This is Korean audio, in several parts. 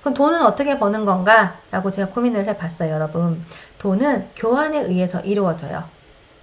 그럼 돈은 어떻게 버는 건가? 라고 제가 고민을 해봤어요, 여러분. 돈은 교환에 의해서 이루어져요.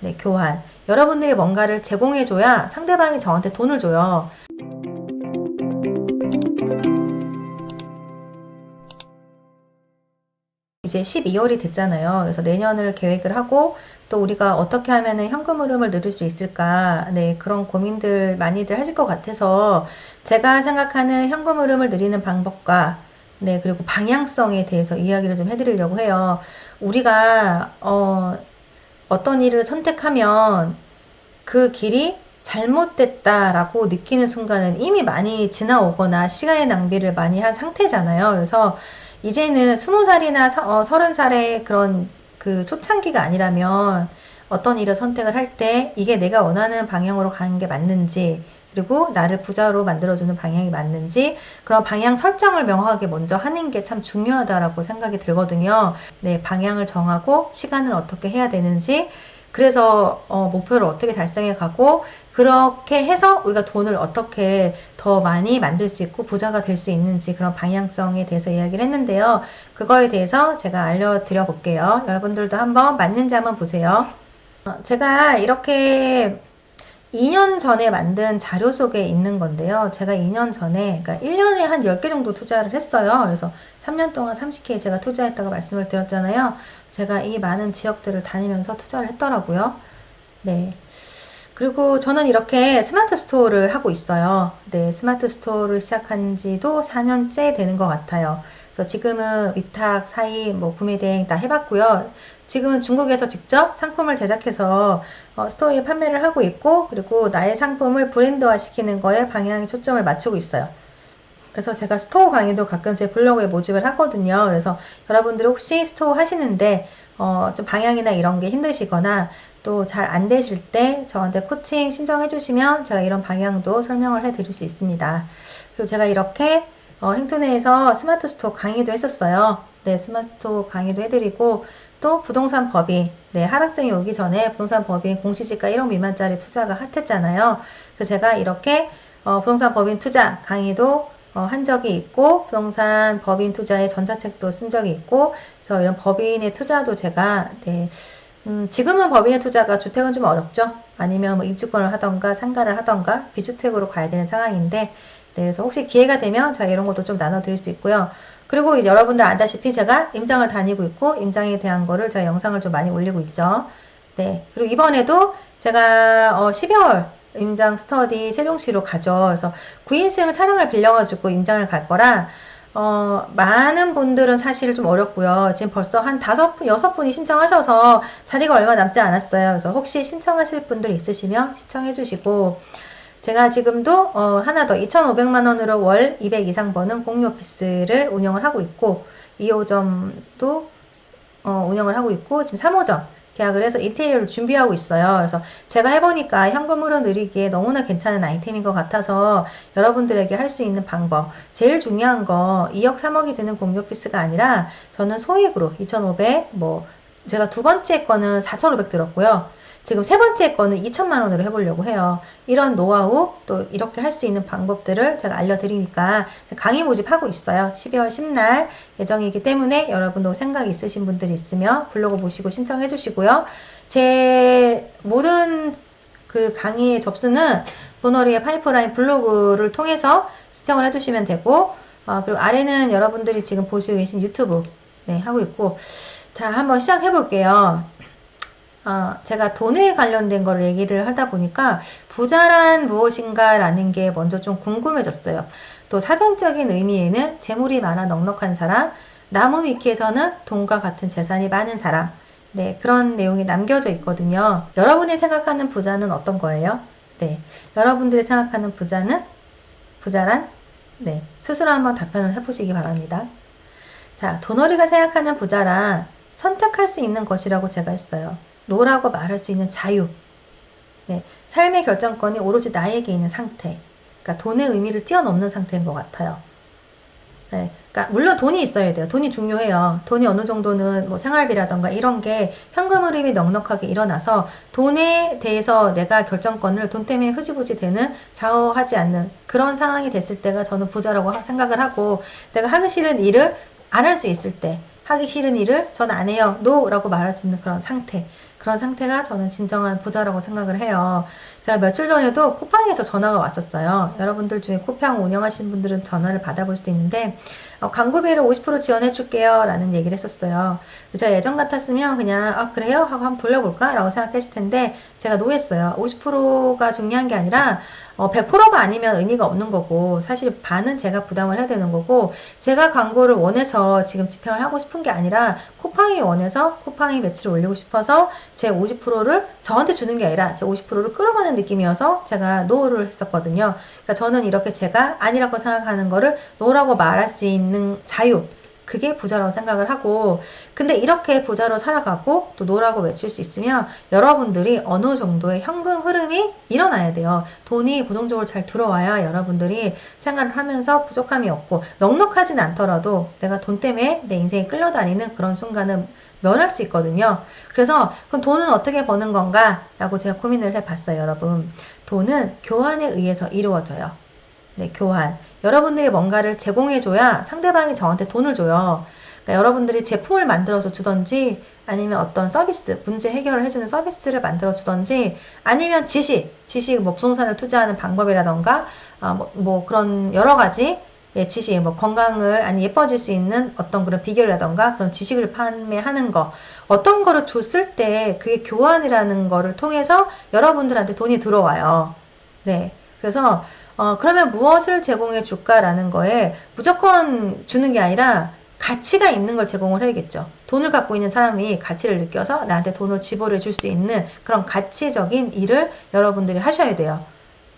네, 교환. 여러분들이 뭔가를 제공해줘야 상대방이 저한테 돈을 줘요. 이제 12월이 됐잖아요. 그래서 내년을 계획을 하고 또 우리가 어떻게 하면은 현금 흐름을 늘릴 수 있을까? 네, 그런 고민들 많이들 하실 것 같아서 제가 생각하는 현금 흐름을 늘리는 방법과 네, 그리고 방향성에 대해서 이야기를 좀 해드리려고 해요. 우리가 어, 어떤 일을 선택하면 그 길이 잘못됐다라고 느끼는 순간은 이미 많이 지나오거나 시간의 낭비를 많이 한 상태잖아요. 그래서 이제는 스무 살이나 서른 살의 그런 그 초창기가 아니라면 어떤 일을 선택을 할 때 이게 내가 원하는 방향으로 가는 게 맞는지 그리고 나를 부자로 만들어주는 방향이 맞는지 그런 방향 설정을 명확하게 먼저 하는 게 참 중요하다라고 생각이 들거든요. 네, 방향을 정하고 시간을 어떻게 해야 되는지 그래서 어, 목표를 어떻게 달성해 가고 그렇게 해서 우리가 돈을 어떻게 더 많이 만들 수 있고 부자가 될 수 있는지 그런 방향성에 대해서 이야기를 했는데요. 그거에 대해서 제가 알려드려 볼게요. 여러분들도 한번 맞는지 한번 보세요. 어, 제가 이렇게 2년 전에 만든 자료 속에 있는 건데요. 제가 2년 전에, 그러니까 1년에 한 10개 정도 투자를 했어요. 그래서 3년 동안 30K 제가 투자했다고 말씀을 드렸잖아요. 제가 이 많은 지역들을 다니면서 투자를 했더라고요. 네. 그리고 저는 이렇게 스마트 스토어를 하고 있어요. 네, 스마트 스토어를 시작한 지도 4년째 되는 것 같아요. 그래서 지금은 위탁, 사입, 뭐 구매 대행 다 해봤고요. 지금은 중국에서 직접 상품을 제작해서 어, 스토어에 판매를 하고 있고 그리고 나의 상품을 브랜드화 시키는 거에 방향에 초점을 맞추고 있어요. 그래서 제가 스토어 강의도 가끔 제 블로그에 모집을 하거든요. 그래서 여러분들 혹시 스토어 하시는데 어, 좀 방향이나 이런 게 힘드시거나 또 잘 안 되실 때 저한테 코칭 신청해 주시면 제가 이런 방향도 설명을 해 드릴 수 있습니다. 그리고 제가 이렇게 어, 행투네에서 스마트 스토어 강의도 했었어요. 네, 스마트 스토어 강의도 해드리고 또 부동산 법인, 네, 하락장이 오기 전에 부동산 법인 공시지가 1억 미만짜리 투자가 핫했잖아요. 그래서 제가 이렇게 어, 부동산 법인 투자 강의도 어, 한 적이 있고 부동산 법인 투자의 전자책도 쓴 적이 있고 그래서 이런 법인의 투자도 제가 네, 음, 지금은 법인의 투자가 주택은 좀 어렵죠. 아니면 뭐 입주권을 하던가 상가를 하던가 비주택으로 가야 되는 상황인데 네, 그래서 혹시 기회가 되면 제가 이런 것도 좀 나눠드릴 수 있고요. 그리고 여러분들 안다시피 제가 임장을 다니고 있고 임장에 대한 거를 제가 영상을 좀 많이 올리고 있죠. 네. 그리고 이번에도 제가 어 12월 임장 스터디 세종시로 가죠. 그래서 9인승 차량을 빌려가지고 임장을 갈 거라 어, 많은 분들은 사실 좀 어렵고요. 지금 벌써 한 다섯 분, 여섯 분이 신청하셔서 자리가 얼마 남지 않았어요. 그래서 혹시 신청하실 분들 있으시면 신청해 주시고 제가 지금도 어, 하나 더 2,500만 원으로 월 200 이상 버는 공유 오피스를 운영을 하고 있고 2호점도 어, 운영을 하고 있고 지금 3호점 계약을 해서 인테리어를 준비하고 있어요. 그래서 제가 해보니까 현금으로 늘리기에 너무나 괜찮은 아이템인 것 같아서 여러분들에게 할 수 있는 방법. 제일 중요한 거 2억, 3억이 드는 공유 오피스가 아니라 저는 소액으로 2,500, 뭐 제가 두 번째 거는 4,500 들었고요. 지금 세 번째 거는 2천만 원으로 해보려고 해요. 이런 노하우 또 이렇게 할 수 있는 방법들을 제가 알려드리니까 강의 모집하고 있어요. 12월 10날 예정이기 때문에 여러분도 생각 있으신 분들 있으면 블로그 보시고 신청해 주시고요. 제 모든 그 강의의 접수는 보너리의 파이프라인 블로그를 통해서 시청을 해주시면 되고 어, 그리고 아래는 여러분들이 지금 보시고 계신 유튜브 네, 하고 있고 자 한번 시작해 볼게요. 어, 제가 돈에 관련된 거를 얘기를 하다 보니까 부자란 무엇인가 라는 게 먼저 좀 궁금해졌어요. 또 사전적인 의미에는 재물이 많아 넉넉한 사람, 나무 위키에서는 돈과 같은 재산이 많은 사람, 네, 그런 내용이 남겨져 있거든요. 여러분이 생각하는 부자는 어떤 거예요? 네, 여러분들이 생각하는 부자는 부자란? 네, 스스로 한번 답변을 해보시기 바랍니다. 자, 도너리가 생각하는 부자란 선택할 수 있는 것이라고 제가 했어요. 노라고 말할 수 있는 자유. 네, 삶의 결정권이 오로지 나에게 있는 상태. 그러니까 돈의 의미를 뛰어넘는 상태인 것 같아요. 네, 그러니까 물론 돈이 있어야 돼요. 돈이 중요해요. 돈이 어느 정도는 뭐 생활비라던가 이런 게 현금 흐름이 넉넉하게 일어나서 돈에 대해서 내가 결정권을 돈 때문에 흐지부지 되는 좌우하지 않는 그런 상황이 됐을 때가 저는 부자라고 하- 생각을 하고 내가 하기 싫은 일을 안 할 수 있을 때 하기 싫은 일을 저는 안 해요. 노라고 말할 수 있는 그런 상태. 그런 상태가 저는 진정한 부자라고 생각을 해요. 제가 며칠 전에도 쿠팡에서 전화가 왔었어요. 여러분들 중에 쿠팡 운영하시는 분들은 전화를 받아볼 수도 있는데 어, 광고비를 50% 지원해 줄게요 라는 얘기를 했었어요. 제가 예전 같았으면 그냥 아 그래요? 하고 한번 돌려볼까? 라고 생각했을 텐데 제가 노했어요. 50%가 중요한 게 아니라 어, 100%가 아니면 의미가 없는 거고 사실 반은 제가 부담을 해야 되는 거고 제가 광고를 원해서 지금 집행을 하고 싶은 게 아니라 쿠팡이 원해서 쿠팡이 매출을 올리고 싶어서 제 50%를 저한테 주는 게 아니라 제 50%를 끌어가는 느낌이어서 제가 노를 했었거든요. 그러니까 저는 이렇게 제가 아니라고 생각하는 거를 노라고 말할 수 있는 자유 그게 부자라고 생각을 하고 근데 이렇게 부자로 살아가고 또 노라고 외칠 수 있으면 여러분들이 어느 정도의 현금 흐름이 일어나야 돼요. 돈이 고정적으로 잘 들어와야 여러분들이 생활을 하면서 부족함이 없고 넉넉하진 않더라도 내가 돈 때문에 내 인생이 끌려다니는 그런 순간은 면할 수 있거든요. 그래서 그럼 돈은 어떻게 버는 건가? 라고 제가 고민을 해봤어요, 여러분. 돈은 교환에 의해서 이루어져요. 네, 교환. 여러분들이 뭔가를 제공해줘야 상대방이 저한테 돈을 줘요. 그러니까 여러분들이 제품을 만들어서 주던지 아니면 어떤 서비스, 문제 해결을 해주는 서비스를 만들어 주던지 아니면 지식, 지식 뭐 부동산을 투자하는 방법이라던가 아, 뭐, 뭐 그런 여러 가지 예, 지식, 뭐 건강을 아니 예뻐질 수 있는 어떤 그런 비결이라던가 그런 지식을 판매하는 거 어떤 거를 줬을 때 그게 교환이라는 거를 통해서 여러분들한테 돈이 들어와요. 네, 그래서 어, 그러면 무엇을 제공해 줄까라는 거에 무조건 주는 게 아니라 가치가 있는 걸 제공을 해야겠죠. 돈을 갖고 있는 사람이 가치를 느껴서 나한테 돈을 지불해 줄 수 있는 그런 가치적인 일을 여러분들이 하셔야 돼요.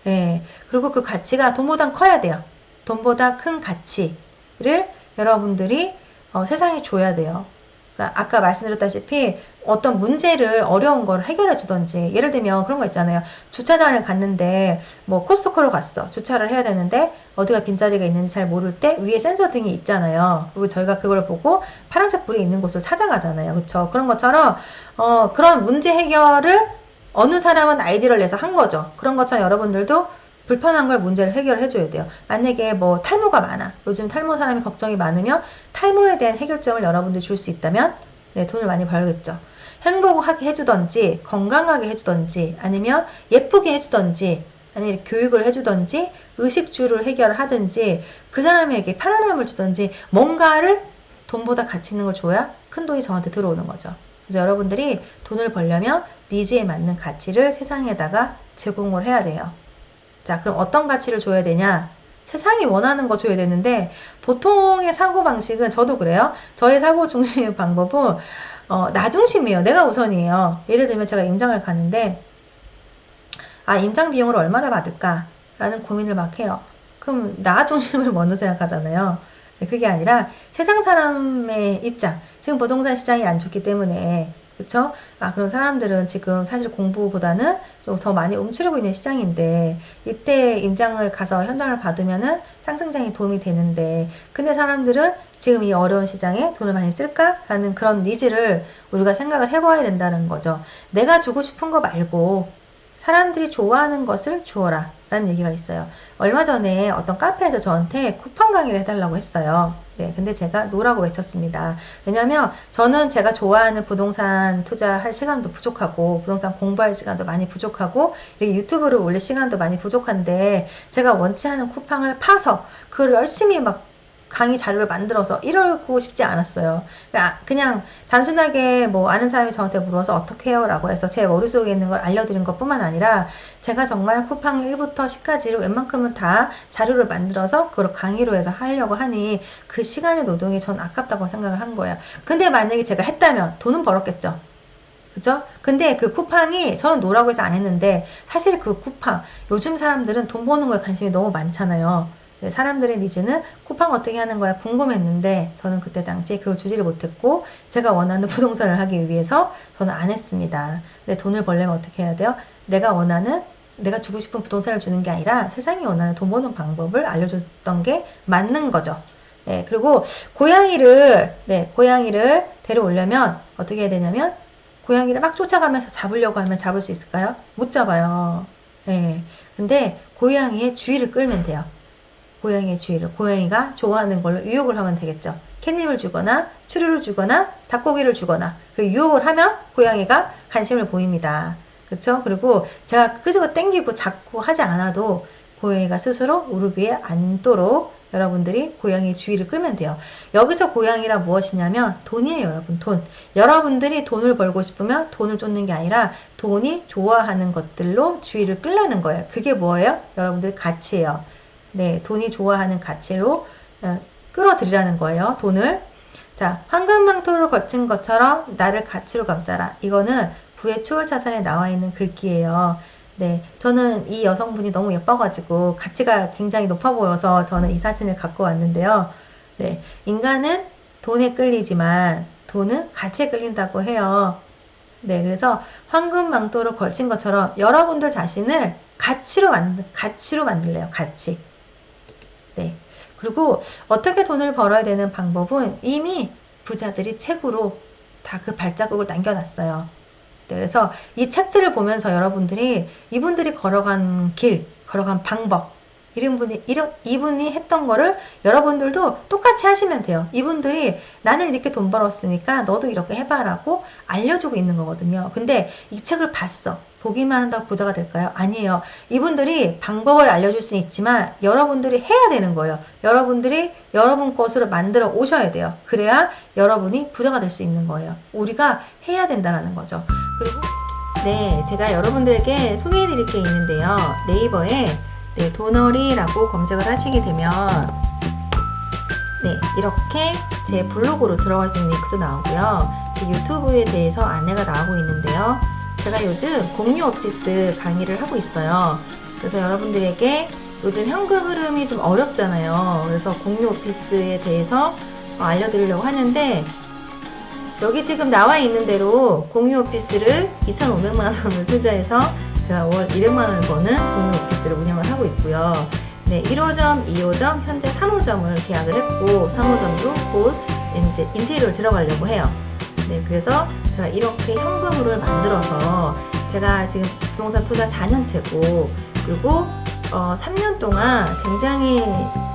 예. 그리고 그 가치가 돈보다 커야 돼요. 돈보다 큰 가치를 여러분들이 어, 세상에 줘야 돼요. 그러니까 아까 말씀드렸다시피 어떤 문제를 어려운 걸 해결해 주던지 예를 들면 그런 거 있잖아요. 주차장을 갔는데 뭐 코스트코를 갔어. 주차를 해야 되는데 어디가 빈자리가 있는지 잘 모를 때 위에 센서 등이 있잖아요. 그리고 저희가 그걸 보고 파란색 불이 있는 곳을 찾아가잖아요. 그렇죠? 그런 것처럼 어, 그런 문제 해결을 어느 사람은 아이디어를 내서 한 거죠. 그런 것처럼 여러분들도 불편한 걸 문제를 해결해 줘야 돼요. 만약에 뭐 탈모가 많아. 요즘 탈모 사람이 걱정이 많으면 탈모에 대한 해결점을 여러분들이 줄수 있다면 네, 돈을 많이 벌겠죠. 행복하게 해주던지 건강하게 해주던지 아니면 예쁘게 해주던지 아니면 교육을 해주던지 의식주를 해결을 하든지 그 사람에게 편안함을 주던지 뭔가를 돈보다 가치 있는 걸 줘야 큰 돈이 저한테 들어오는 거죠. 그래서 여러분들이 돈을 벌려면 니즈에 맞는 가치를 세상에다가 제공을 해야 돼요. 자, 그럼 어떤 가치를 줘야 되냐? 세상이 원하는 거 줘야 되는데 보통의 사고 방식은 저도 그래요. 저의 사고 중심의 방법은 어, 나 중심이에요. 내가 우선이에요. 예를 들면 제가 임장을 가는데 아, 임장 비용을 얼마나 받을까? 라는 고민을 막 해요. 그럼 나 중심을 먼저 생각하잖아요. 네, 그게 아니라 세상 사람의 입장. 지금 부동산 시장이 안 좋기 때문에 그쵸? 아, 그런 사람들은 지금 사실 공부보다는 좀 더 많이 움츠리고 있는 시장인데, 이때 임장을 가서 현장을 받으면은 상승장에 도움이 되는데, 근데 사람들은 지금 이 어려운 시장에 돈을 많이 쓸까라는 그런 니즈를 우리가 생각을 해봐야 된다는 거죠. 내가 주고 싶은 거 말고, 사람들이 좋아하는 것을 주어라. 라는 얘기가 있어요. 얼마 전에 어떤 카페에서 저한테 쿠팡 강의를 해달라고 했어요. 네, 근데 제가 노라고 외쳤습니다. 왜냐면 저는 제가 좋아하는 부동산 투자할 시간도 부족하고, 부동산 공부할 시간도 많이 부족하고, 이렇게 유튜브를 올릴 시간도 많이 부족한데, 제가 원치 않은 쿠팡을 파서, 그걸 열심히 막 강의 자료를 만들어서 이러고 싶지 않았어요. 그러니까 그냥 단순하게 뭐 아는 사람이 저한테 물어서 어떻게 해요? 라고 해서 제 머릿속에 있는 걸 알려드린 것 뿐만 아니라 제가 정말 쿠팡 1부터 10까지를 웬만큼은 다 자료를 만들어서 그걸 강의로 해서 하려고 하니 그 시간의 노동이 전 아깝다고 생각을 한 거예요. 근데 만약에 제가 했다면 돈은 벌었겠죠. 그죠? 근데 그 쿠팡이 저는 노라고 해서 안 했는데 사실 그 쿠팡 요즘 사람들은 돈 버는 거에 관심이 너무 많잖아요. 네, 사람들의 니즈는 쿠팡 어떻게 하는 거야 궁금했는데 저는 그때 당시에 그걸 주지를 못했고 제가 원하는 부동산을 하기 위해서 저는 안 했습니다. 근데 돈을 벌려면 어떻게 해야 돼요? 내가 원하는 내가 주고 싶은 부동산을 주는 게 아니라 세상이 원하는 돈 버는 방법을 알려줬던 게 맞는 거죠. 네, 그리고 고양이를, 네, 고양이를 데려오려면 어떻게 해야 되냐면, 고양이를 막 쫓아가면서 잡으려고 하면 잡을 수 있을까요? 못 잡아요. 네. 근데 고양이의 주의를 끌면 돼요. 고양이의 주의를. 고양이가 좋아하는 걸로 유혹을 하면 되겠죠. 캣닙을 주거나, 추루를 주거나, 닭고기를 주거나, 그 유혹을 하면 고양이가 관심을 보입니다. 그쵸? 그리고 제가 끄집어 당기고 잡고 하지 않아도 고양이가 스스로 무릎 위에 앉도록 여러분들이 고양이의 주의를 끌면 돼요. 여기서 고양이라 무엇이냐면 돈이에요, 여러분. 돈. 여러분들이 돈을 벌고 싶으면 돈을 쫓는 게 아니라 돈이 좋아하는 것들로 주의를 끌라는 거예요. 그게 뭐예요? 여러분들 가치예요. 네, 돈이 좋아하는 가치로 어, 끌어들이라는 거예요. 돈을. 자, 황금망토를 거친 것처럼 나를 가치로 감싸라. 이거는 부의 추월 차선에 나와 있는 글귀예요. 네, 저는 이 여성분이 너무 예뻐가지고 가치가 굉장히 높아 보여서 저는 이 사진을 갖고 왔는데요. 네, 인간은 돈에 끌리지만 돈은 가치에 끌린다고 해요. 네, 그래서 황금 망토를 걸친 것처럼 여러분들 자신을 가치로 만 가치로 만들래요. 가치. 네. 그리고 어떻게 돈을 벌어야 되는 방법은 이미 부자들이 책으로 다 그 발자국을 남겨놨어요. 네, 그래서 이 책들을 보면서 여러분들이 이분들이 걸어간 길, 걸어간 방법, 이런 분이, 이런, 이분이 했던 거를 여러분들도 똑같이 하시면 돼요. 이분들이 나는 이렇게 돈 벌었으니까 너도 이렇게 해봐라고 알려주고 있는 거거든요. 근데 이 책을 봤어. 보기만 한다고 부자가 될까요? 아니에요. 이분들이 방법을 알려줄 수 있지만 여러분들이 해야 되는 거예요. 여러분들이 여러분 것으로 만들어 오셔야 돼요. 그래야 여러분이 부자가 될 수 있는 거예요. 우리가 해야 된다는 거죠. 그리고 네, 제가 여러분들에게 소개해 드릴 게 있는데요. 네이버에 네, 도너리라고 검색을 하시게 되면 네, 이렇게 제 블로그로 들어갈 수 있는 링크도 나오고요. 제 유튜브에 대해서 안내가 나오고 있는데요. 제가 요즘 공유 오피스 강의를 하고 있어요. 그래서 여러분들에게 요즘 현금 흐름이 좀 어렵잖아요. 그래서 공유 오피스에 대해서 알려드리려고 하는데 여기 지금 나와 있는 대로 공유 오피스를 2,500만 원을 투자해서 제가 월 200만 원을 버는 공유 오피스를 하고 있고요. 네, 1호점, 2호점, 현재 3호점을 계약을 했고 3호점도 곧 이제 인테리어를 들어가려고 해요. 네, 그래서 제가 이렇게 현금으로 만들어서 제가 지금 부동산 투자 4년째고 그리고 어, 3년 동안 굉장히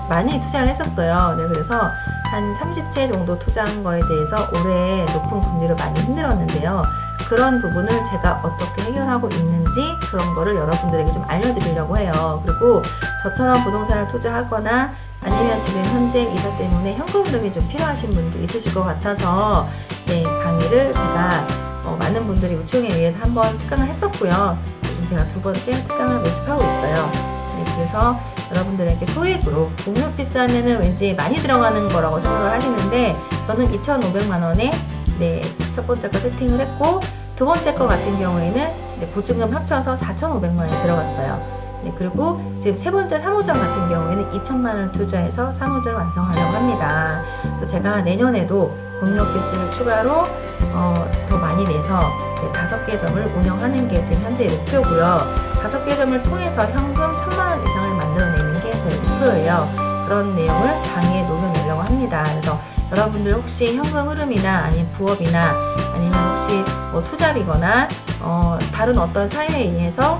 많이 투자를 했었어요. 네, 그래서 한 30채 정도 투자한 거에 대해서 올해 높은 금리를 많이 힘들었는데요. 그런 부분을 제가 어떻게 해결하고 있는지 그런 거를 여러분들에게 좀 알려드리려고 해요. 그리고 저처럼 부동산을 투자하거나 아니면 지금 현재 이사 때문에 현금 흐름이 좀 필요하신 분도 있으실 것 같아서 네, 강의를 제가 어, 많은 분들이 요청에 의해서 한번 특강을 했었고요. 지금 제가 두 번째 특강을 모집하고 있어요. 네, 그래서 여러분들에게 소액으로 공유 피스 하면은 왠지 많이 들어가는 거라고 생각을 하시는데 저는 2,500만 원에 네, 첫 번째 거 세팅을 했고 두 번째 거 같은 경우에는 이제 보증금 합쳐서 4,500만 원이 들어갔어요. 네, 그리고 지금 세 번째 3호점 같은 경우에는 2천만 원을 투자해서 3호점을 완성하려고 합니다. 제가 내년에도 공유 오피스를 추가로 어, 더 많이 내서 네, 다섯 개 점을 운영하는 게 지금 현재 목표고요. 다섯 개 점을 통해서 현금 천만 원 이상을 만들어내는 게 저희 목표예요. 그런 내용을 강의에 녹여내려고 합니다. 그래서 여러분들 혹시 현금 흐름이나 아니면 부업이나 아니면 혹시 뭐 투잡이거나 어, 다른 어떤 사유에 의해서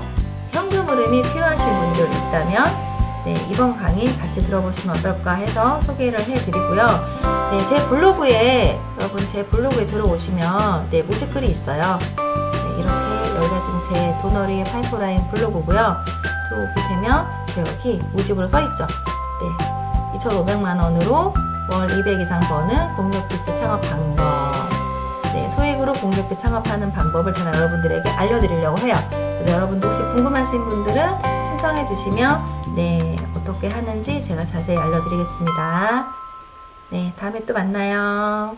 현금 흐름이 필요하신 분들 있다면 네, 이번 강의 같이 들어보시면 어떨까 해서 소개를 해드리고요. 네, 제 블로그에 여러분 제 블로그에 들어오시면 네, 모집글이 있어요. 네, 이렇게 여기가 지금 제 도너리 파이프라인 블로그고요. 들어오게 되면 여기 모집으로 써있죠. 네, 2,500만 원으로 월 200 이상 버는 공유오피스 창업 방법. 네, 소액으로 공유오피스 창업하는 방법을 제가 여러분들에게 알려드리려고 해요. 그래서 여러분도 혹시 궁금하신 분들은 신청해 주시면 네, 어떻게 하는지 제가 자세히 알려드리겠습니다. 네, 다음에 또 만나요.